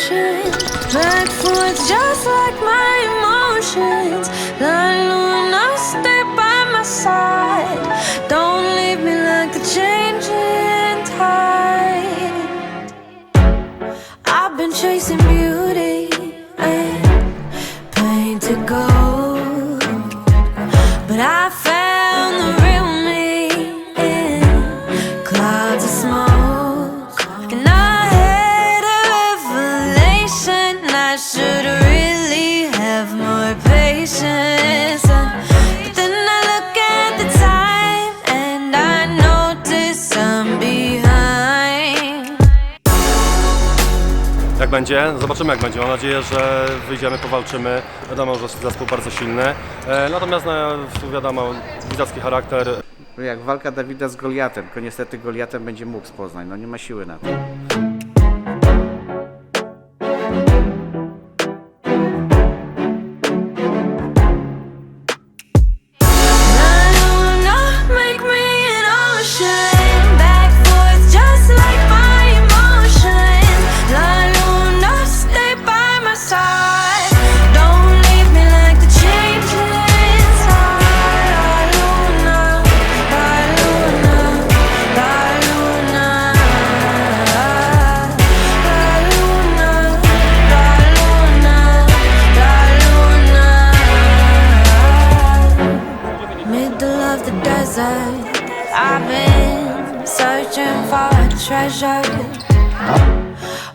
ocean. Back forth, just like my emotions. La luna, stay by my side. Don't leave me like the changing tide. I've been chasing beauty and painted gold, but I będzie? Zobaczymy jak będzie. Mam nadzieję, że wyjdziemy, powalczymy. Wiadomo, że zespół bardzo silny. E, natomiast no, wiadomo, widzacki charakter. Jak walka Dawida z Goliatem, tylko niestety Goliatem będzie mógł z Poznań, no nie ma siły na to.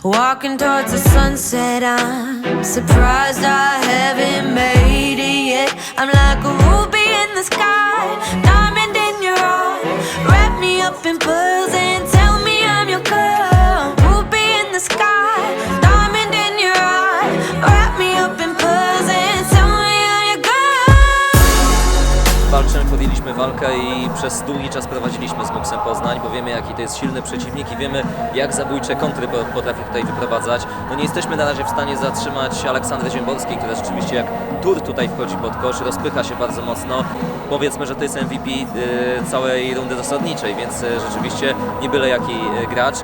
Walking towards the sunset, I'm surprised I haven't made it yet. I'm like a ruby in the sky, walkę i przez długi czas prowadziliśmy z Muksem Poznań, bo wiemy jaki to jest silny przeciwnik i wiemy jak zabójcze kontry po- potrafi tutaj wyprowadzać. No nie jesteśmy na razie w stanie zatrzymać Aleksandry Ziemborskiej, która rzeczywiście jak tur tutaj wchodzi pod kosz, rozpycha się bardzo mocno. Powiedzmy, że to jest MVP y, całej rundy zasadniczej, więc y, rzeczywiście nie byle jaki y, gracz.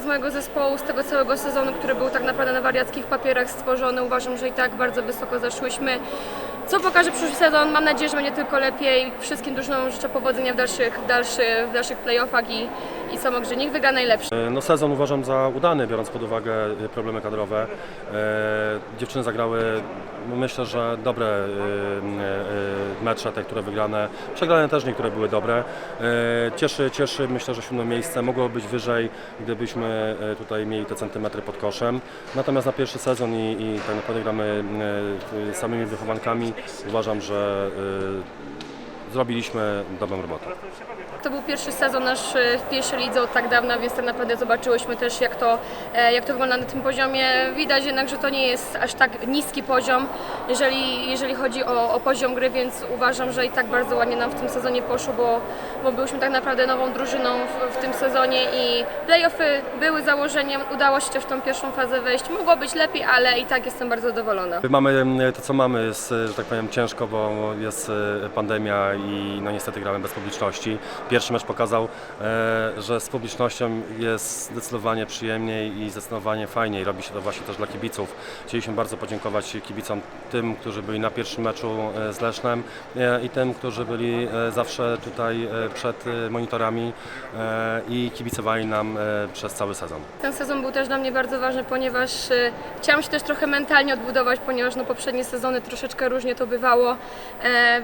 Z mojego zespołu, z tego całego sezonu, który był tak naprawdę na wariackich papierach stworzony. Uważam, że i tak bardzo wysoko zaszłyśmy. Co pokaże przyszły sezon? Mam nadzieję, że będzie tylko lepiej. Wszystkim drużynom życzę powodzenia w dalszych, w dalszych, w dalszych playoffach i, i że niech wygra najlepszy. E, No sezon uważam za udany, biorąc pod uwagę e, problemy kadrowe. E, dziewczyny zagrały, myślę, że dobre e, e, e, mecze, te, które wygrane. Przegrane też niektóre były dobre. Cieszy, cieszy, myślę, że siódme miejsce mogło być wyżej, gdybyśmy tutaj mieli te centymetry pod koszem. Natomiast na pierwszy sezon i, i tak naprawdę gramy samymi wychowankami, uważam, że zrobiliśmy dobrą robotę. To był pierwszy sezon nasz e, w pierwszej lidze od tak dawna, więc tak naprawdę zobaczyłyśmy też jak to, e, jak to wygląda na tym poziomie. Widać jednak, że to nie jest aż tak niski poziom, jeżeli, jeżeli chodzi o, o poziom gry, więc uważam, że i tak bardzo ładnie nam w tym sezonie poszło, bo, bo byliśmy tak naprawdę nową drużyną w, w tym sezonie i playoffy były założeniem, udało się też w tą pierwszą fazę wejść. Mogło być lepiej, ale i tak jestem bardzo zadowolona. Mamy to, co mamy, jest, że tak powiem, ciężko, bo jest e, pandemia i no niestety gramy bez publiczności. Pierwszy mecz pokazał, e, że z publicznością jest zdecydowanie przyjemniej i zdecydowanie fajniej. Robi się to właśnie też dla kibiców. Chcieliśmy bardzo podziękować kibicom, tym, którzy byli na pierwszym meczu e, z Lesznem e, i tym, którzy byli zawsze tutaj przed monitorami i kibicowali nam przez cały sezon. Ten sezon był też dla mnie bardzo ważny, ponieważ chciałam się też trochę mentalnie odbudować, ponieważ no, poprzednie sezony troszeczkę różnie to bywało,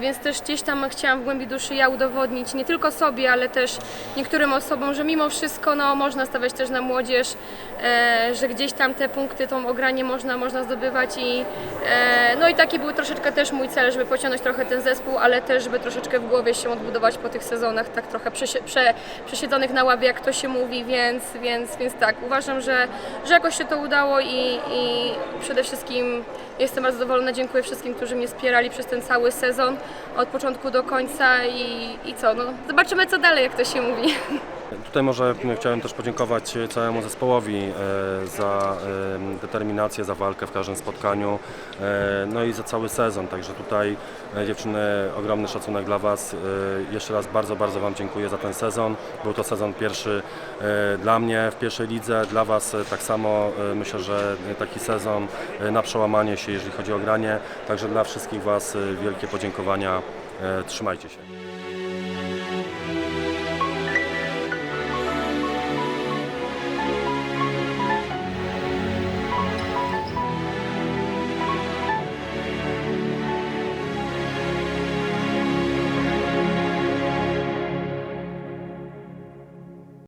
więc też gdzieś tam chciałam w głębi duszy ja udowodnić nie tylko sobie, sobie, ale też niektórym osobom, że mimo wszystko no, można stawiać też na młodzież, e, że gdzieś tam te punkty, tą ogranie można, można zdobywać i e, no i taki był troszeczkę też mój cel, żeby pociągnąć trochę ten zespół, ale też żeby troszeczkę w głowie się odbudować po tych sezonach, tak trochę przesie- prze, przesiedzonych na ławie, jak to się mówi, więc, więc, więc tak, uważam, że, że jakoś się to udało i, i przede wszystkim jestem bardzo zadowolona, dziękuję wszystkim, którzy mnie wspierali przez ten cały sezon, od początku do końca i, i co, no zobaczymy co dalej, jak to się mówi. Tutaj może chciałem też podziękować całemu zespołowi e, za e, determinację, za walkę w każdym spotkaniu, e, no i za cały sezon. Także tutaj dziewczyny, ogromny szacunek dla Was. Jeszcze raz bardzo, bardzo Wam dziękuję za ten sezon. Był to sezon pierwszy dla mnie w pierwszej lidze, dla Was tak samo. Myślę, że taki sezon na przełamanie się, jeżeli chodzi o granie. Także dla wszystkich Was wielkie podziękowania. Trzymajcie się.